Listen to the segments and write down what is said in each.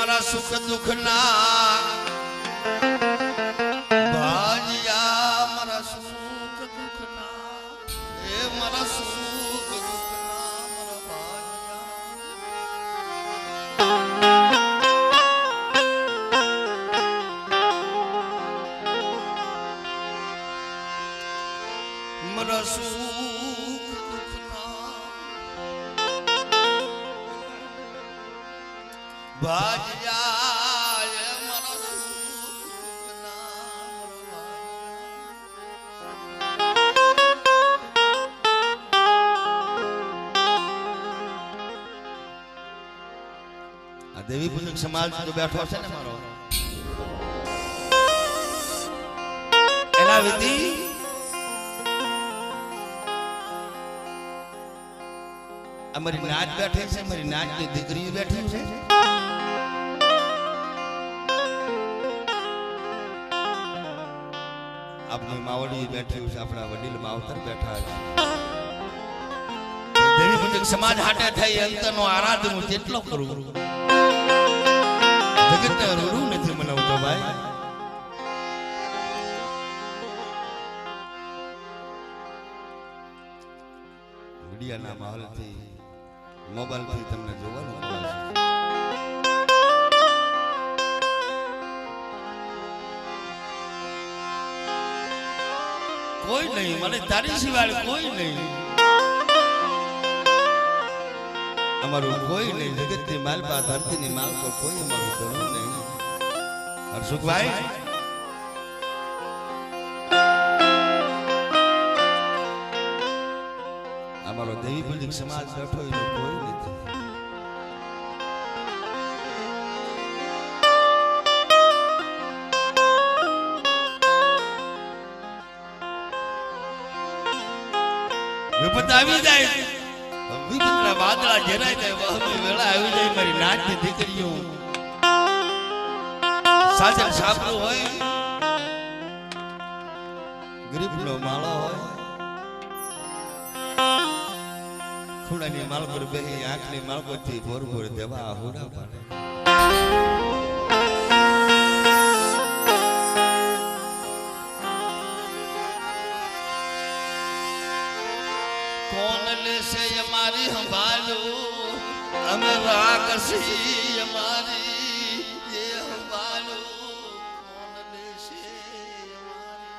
મારા સુખ દુઃખના ભાજિયા ભાજ જાય દેવી પૂજક સમાજ તો બેઠો છે ને મારો, એના વિધિ અમારી નાચ બેઠી છે મારી નાચની દીકરીઓ બેઠી છે. માવડી બેઠી છે આપણા વડીલ માવતર બેઠા છે. દેવી પૂજક સમાજ હાટે થઈ અંતનો આરાધન હું કેટલો કરું. જગતને રૂડું નથી મનાવતો ભાઈ. મીડિયાના માહોલથી મોબાઈલથી તમને જોવાનું મળે છે. કોઈ નહીં. મને તારી સિવાય કોઈ નહીં. અમારું કોઈ નહીં. જગતની માલપા ધરતીની માલકો કોઈ અમારું ધણું નહીં. હર્ષુખભાઈ? અમારો દેવી સમાજ બેઠો એનો કોઈ વિપત આવી જાય. વિપતના વાદળા ઘેરાઈ જાય. વહમી વેળા આવી જાય મારી નાચની દીકરીઓ. સાચા સાપરું હોય. ગરીબનો માળો હોય. ખૂણાની માળ પર બેહી, આંખની માળ પરથી ભોર ભોર દેવા હોડા પાડે. કોણ લેશે અમારી સંભાળું અમે રાખશી અમારી જે સંભાળું કોણ લેશે અમારી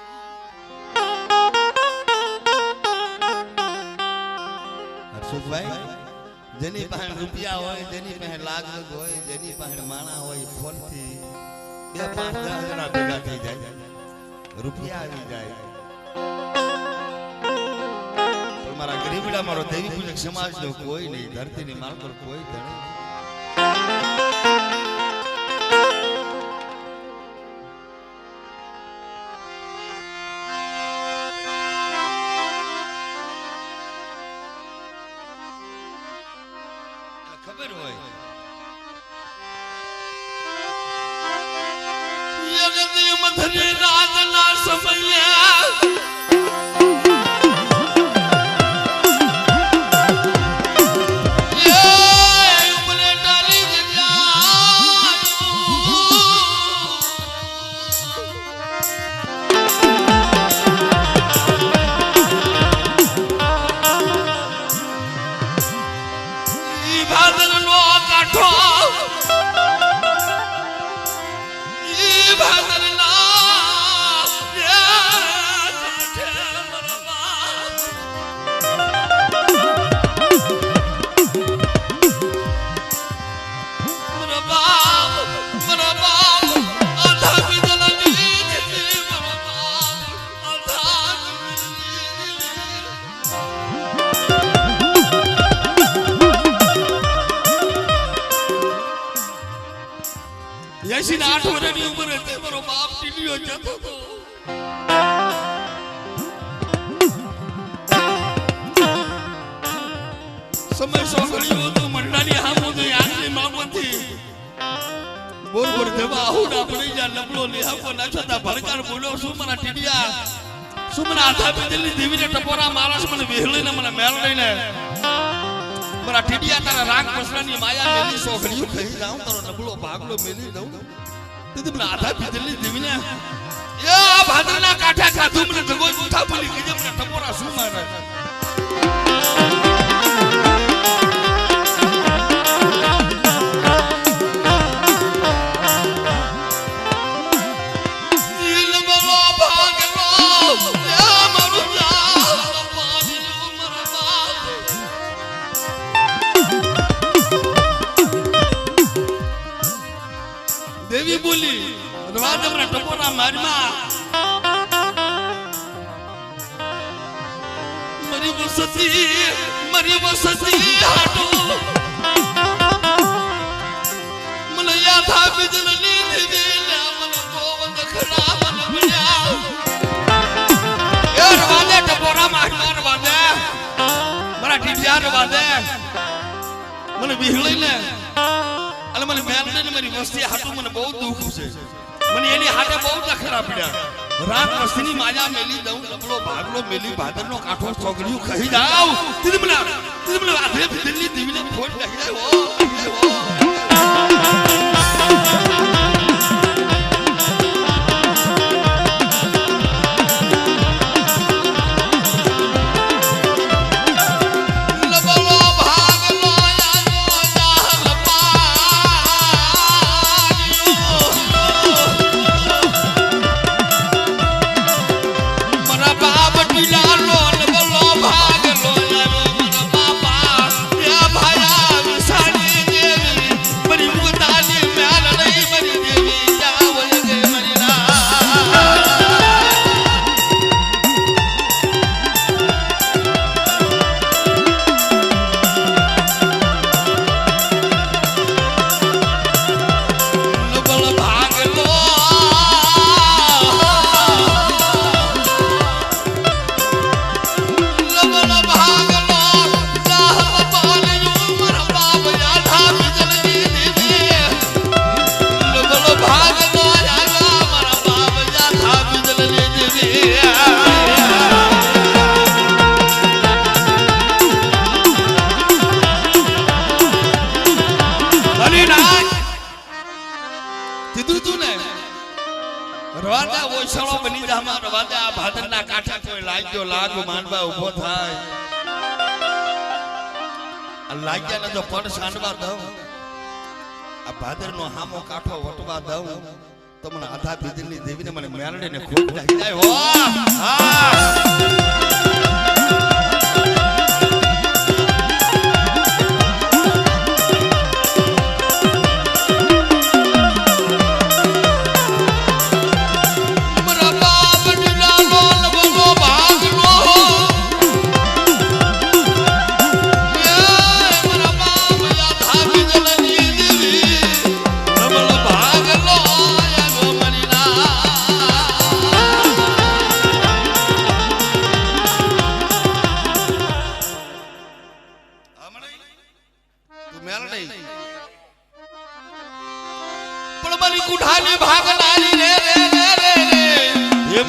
હર્ષુભાઈ જેની પાસે રૂપિયા હોય જેની પાસે લાગત હોય જેની પાસે માણા હોય ફોનથી બે પાંચ દસ જણા ભેગા થઈ જાય રૂપિયા આવી જાય પણ મારા ગરીબડા મારો દેવી પૂજક સમાજ નો કોઈ નહીં ધરતીની માળ પર કોઈ ધણી ને મારો મંડાની હામો તો મામથી બોલ બોર દેવા આહુડા પડી જા લબડો લેહાકો નાચતા ભડકાર બોલ્યો, શું મારા ટીડિયા શું મને મારસ મને વેહળીને મને મેળ લઈને મારા ટીડિયા તારા રાગ પસરાની માયા મેલી સોખડીયું કહી જાઉં તારો નબળો ભાગલો મેલી દઉં. તેથી મને આધા પીધેલી દેવીને. એ આ ભાદરના કાંઠા ખાધું મને જગોઈ મુઠા બોલી કીધે મને ટપોરા શું મારે? બોલી. રવાજમના ટપોરા મારમાં મરી વસતી મરી વસતી હાટો મને યાદ આવી જનની દેવી મને ગોવંદ ખડા મને ભણ્યા એ રવાજે ટપોરા મારમાં રવાજે મારા ટીટિયા રવાજે મને વિહળી ને મને મેલને મારી વસ્તી હાટું મને બહુ દુઃખ છે. મને એની હાટે બહુ દખરા પડ્યા રાત વસ્તીની માજા મેલી દઉં, લબડો ભાગલો, મેલી ભાદરનો કાંઠો ચોગડ્યું કહી જાવ તીધી મને તીધી મને આધે દિલ્હી દીવીને ફોન નાખી જાય હો હામો વટવા દઉં તમને આધા બીજની દેવીને મને મેરડે ને ખૂબ જાય. હા!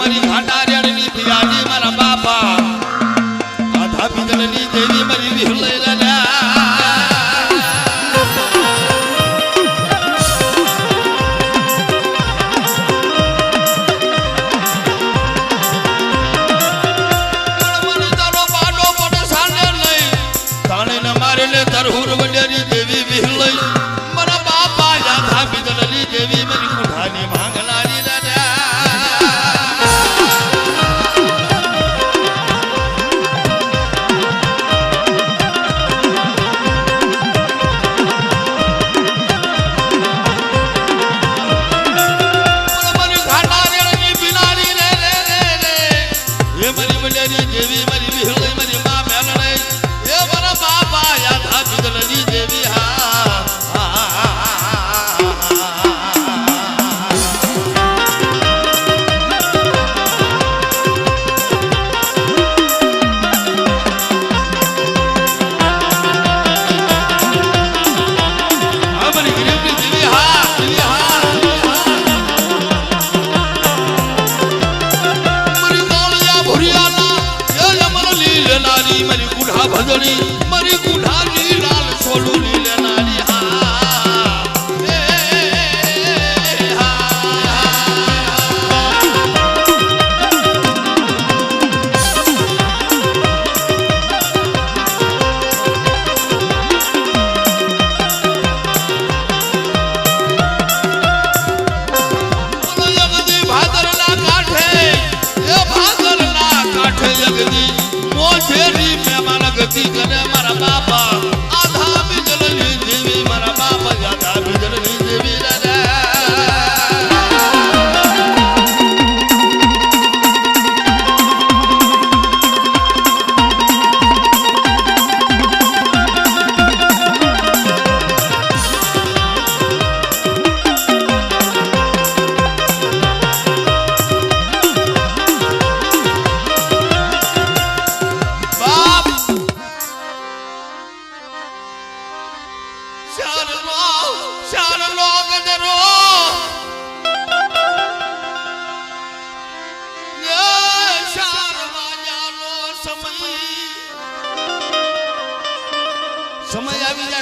મારી ઘાટા રેડની પિયાજી મારા બાપા આધા પિતળની દેવી મારી વિહલે રે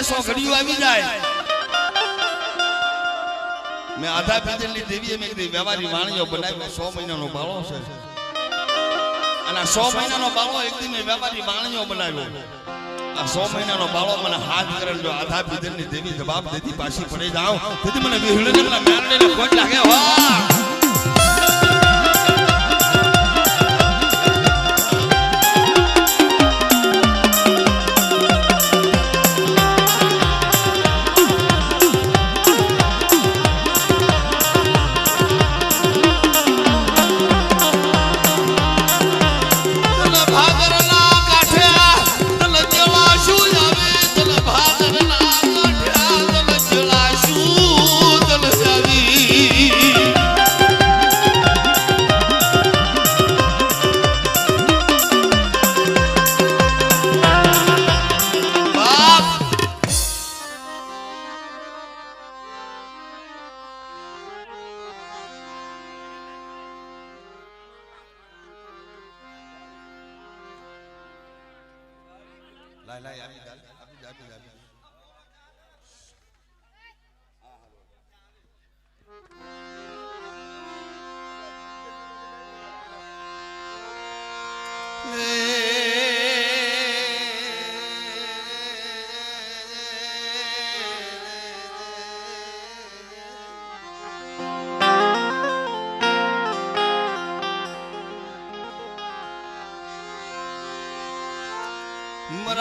જાય આવી જાય. મેં આધા પીધેલી દેવીએ મેં કીધી, વ્યવહારી વાણીઓ બનાવ્યો સો મહિનાનો બાળો છે. અને સો મહિનાનો બાળો એક દી મેં વ્યવહારી વાણીઓ બનાવ્યો. આ સો મહિનાનો બાળો મને હાથ કરે જો આધા પીધેલી દેવી જવાબ દેતી પાછી પડી જાઉં તેથી મને વિહળને મેરડીને ખોટ લાગે વાહ!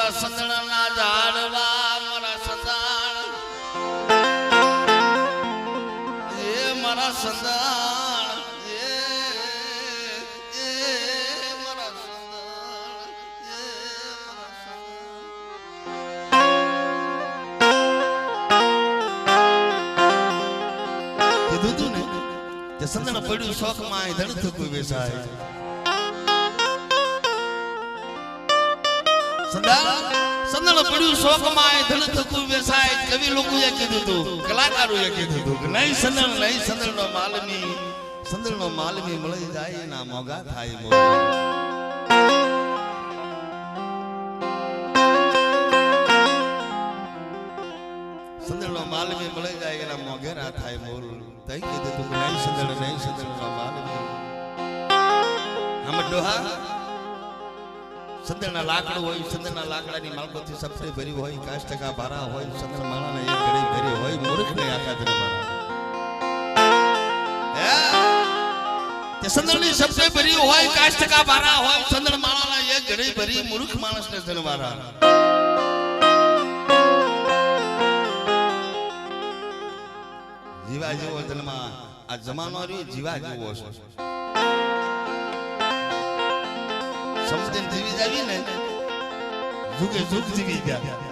મારા સંદણાના ઝાડવા મારા સંદાણ એ મારા સંદાણ સંદાણ પડ્યું શોખમાં અહીં ધડ થકું બેસાય સંદાણ પડ્યું શોકમાં ધડ થકું બેસાય કવિ લોકોએ કીધું તું, કલાકારોએ કીધું હતું કે નહીં સંદળ નહીં સંદણનો માલમી માલમી મળી જાય ના સંદળનો માલવી મળે જાય એના મોઘેરા થાય મોર. તઈ કીધું નહીં સંદળ નહીં સંદળનો માલવી આમ ડોહા? સંદળના લાકડું હોય સંદળના લાકડાની માલકોથી સપને ભરી હોય કાશ ટકા ભારા હોય સંદળ માળાના એક ઘડી ભરી હોય મૂર્ખ ને આખા હે? તે સંદળની ભરી હોય કાશ ટકા ભારા હોય સંદળ માળાના એક ઘડી ભરી મૂર્ખ માણસને જન્મારા. જીવા જેવો જન્મ આ જમાનો રહ્યો, જીવા જેવો છે. સમજીને જીવી જાવી ને જુગે જુગ જીવી ગયા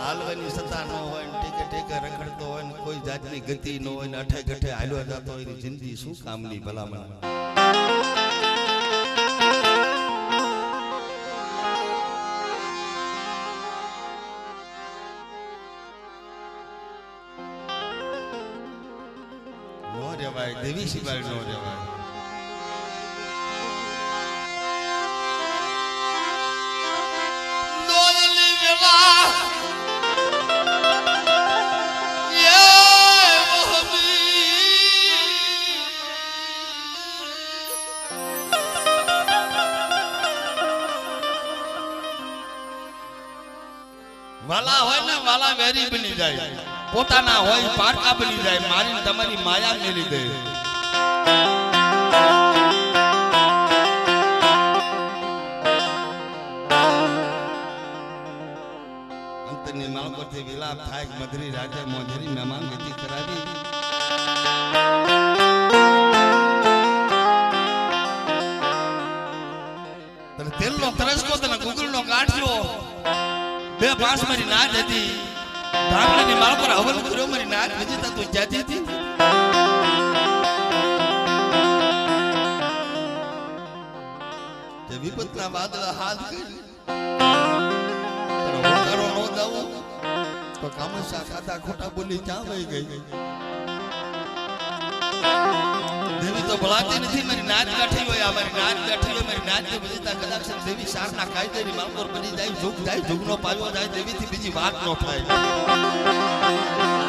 હાલવાની સત્તા ન હોય ટેકે ટેકે રખડતો હોય કોઈ જાતની ગતિ ન હોય અઠે ગઠે હાલ્યો જતો હોય જિંદગી શું કામની ભલામણ? દેવી સિવાય નો રેવાય દોયલી વેલા યે વાલા હોય ને વાલા વેરી બની જાય. પોતાના હોય, પારકા બની જાય મારી તમારી માયા મેલી લીધે અંતરની માલકોથી વિલાપ થાય મધરી રાજા મોજરી મહેમાન ગતિ કરાવી. તને તેલનો તરસકો તને ગુગળનો ગાંઠ્યો, બે પાંચ મારી ના હતી. ધાંગડાની માળ પર હવન કર્યો, મારી નાચ વિજેતા તું જાતી હતી. જે વિપતના વાદળા હાથ કરી. તો કામસા ખાતા ખોટા બોલી ક્યાં વહી ગઈ. તો ભળાતી નથી, મારી નાચ કાઠી હોય, આ મારી નાચ કાઠી હોય, મારી નાચ બધી કદાચ દેવી સારના કાયદેની માલકોર બની જાય, જોગ જાય, જોગનો પાયો જાય દેવીથી બીજી વાત ન થાય.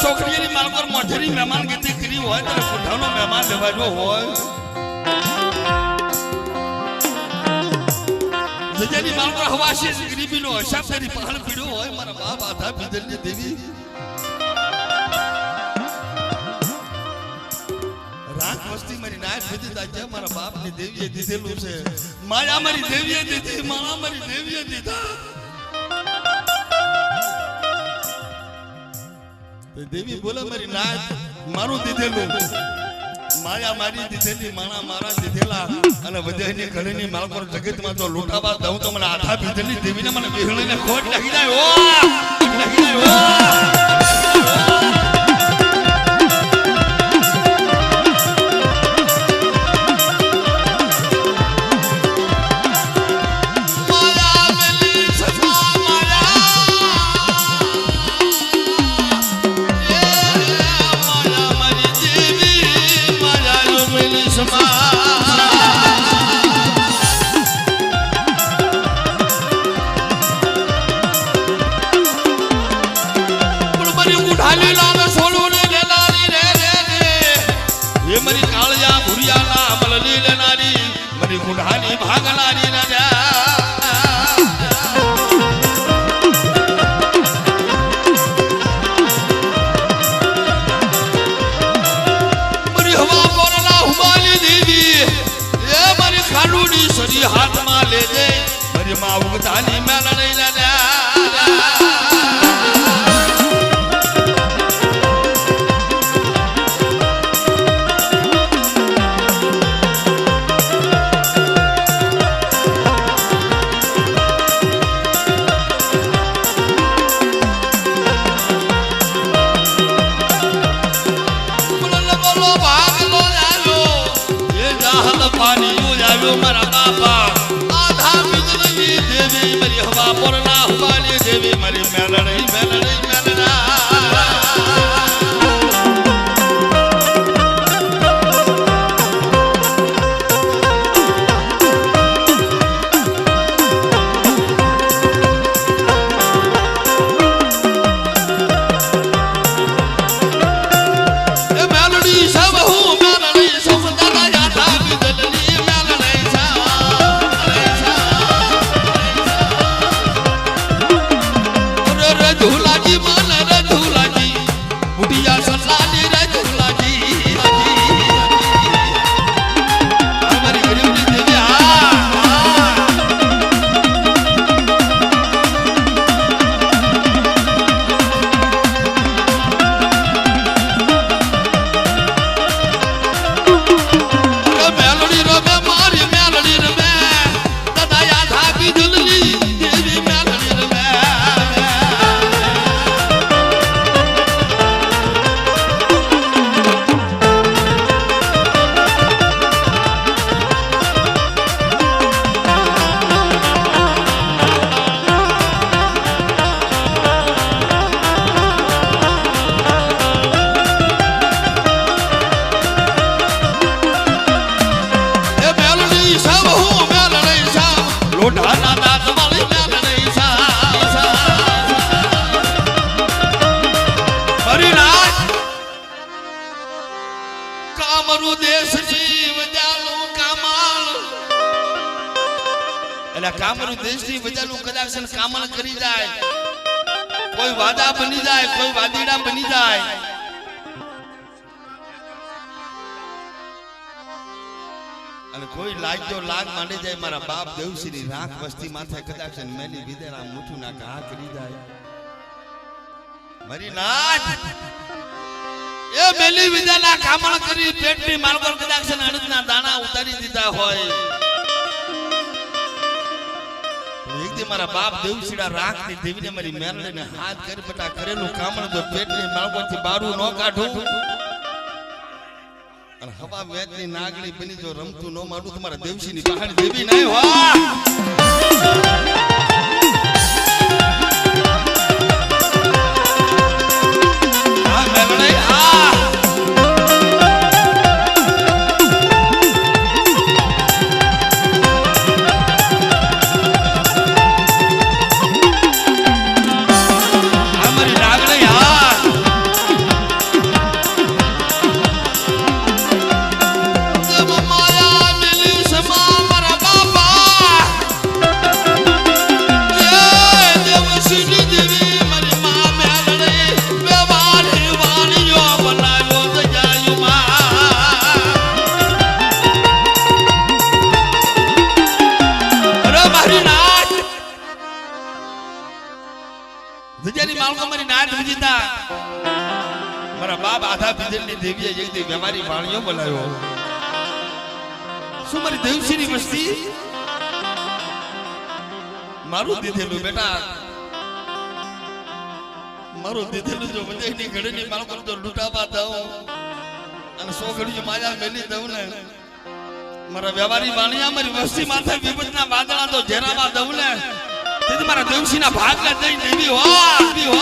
છોકરીઓની પર મોઢેની મહેમાન ગીતી કરી હોય તો મોઢાનો મહેમાન લેવાજો હોય જજાની માલકોર હવાશી ગરીબીનો હિસાબ તેની પહાડ પીડ્યો હોય, મારા બાપ આધા પીધલની દેવી. રાત વસ્તી મારી નાયક બીજી દાજ્યા મારા બાપની દેવીએ દીધેલું છે. માયા મારી દેવીએ દીધી માળા મારી દેવીએ દીધા. દેવી બોલે, મારી નાયક, મારું દીધેલું. માયા મારી દીધેલી, માણા મારા દીધેલા. અને વધેની ઘડીની પર જગતમાં જો લૂંટાવા દઉં તો મને આધા પીધેલી દેવીને મને બેહણીને ખોટ લાગી જાય. ઓ લાગી જાય. આવ્યો મારા બાપા. આધા બિજલી દેવી મારી હવા પોરના હવાની દેવી મારી મેલણી મેલણા. દેશની વજાનું કદાચ કામણ કરી જાય. કોઈ વાદા બની જાય, કોઈ વાદીડા બની જાય. અને કોઈ લાગ્યો લાગ માંડે જાય, મારા બાપ દેવશ્રી રાખ વસ્તી માથે કદાચ મેલી વિદેરા મુઠું ના ઘા કરી જાય. મરી નાથ એ મેલી વિદ્યાના કામણ કરી પેટની માલકોર કદાચ છે ને અણદના દાણા ઉતારી દીધા હોય. દી મારા બાપ દેવશીડા રાખની દેવીને મારી મેરડીને હાથ કરી બટા કરેલું કામણ જો પેટની થી બારું ન કાઢું. અને હવા વેચની નાગણી બની જો રમતું ન મારું તમારા દેવશીની બહાર દેવી નહીં હો પીધેલની દેવીએ એક દી વ્યવહારી વાણીઓ બોલાવ્યો. શું મારી દેવશીની વસ્તી? મારું દીધેલું બેટા. મારું દીધેલું જો વજયની ઘડીની માલકો જો લૂંટાવા દઉં. અને સો ઘડી માયા મેલી દઉં ને. મારા વ્યવહારી વાણિયા મારી વસ્તી માથે વિપતના વાદળા તો ઝેરામાં દઉં ને. તે મારા દેવશીના ભાગને દઈ દેવી દેવી હો દેવી હો.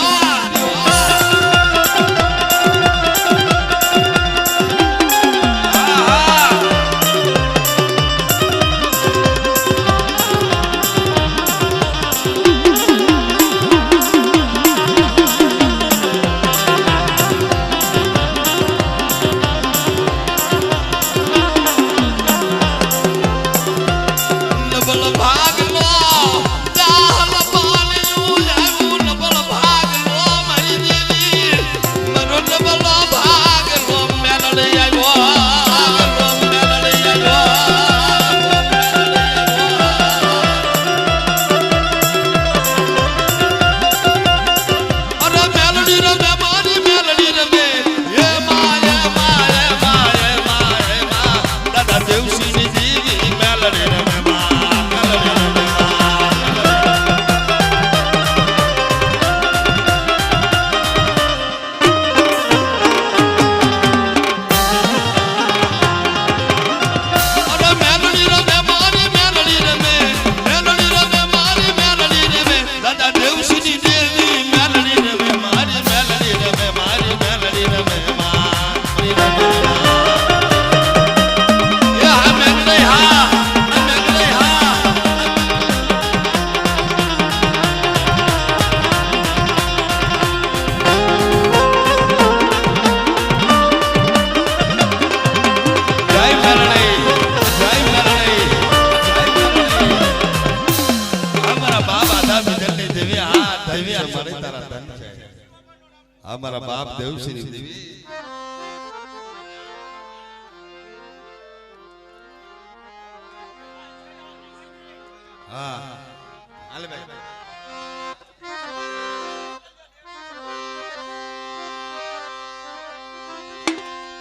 ધન છે અમારા બાપ દેવશ્રી દેવી. હા. હાલે ભાઈ.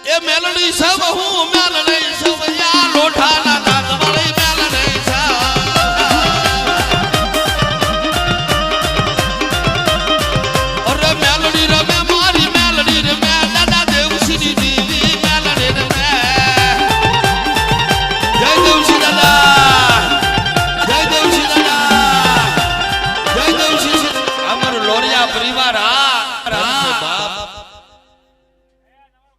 એ મેલડી સબ હું મેલડી સબ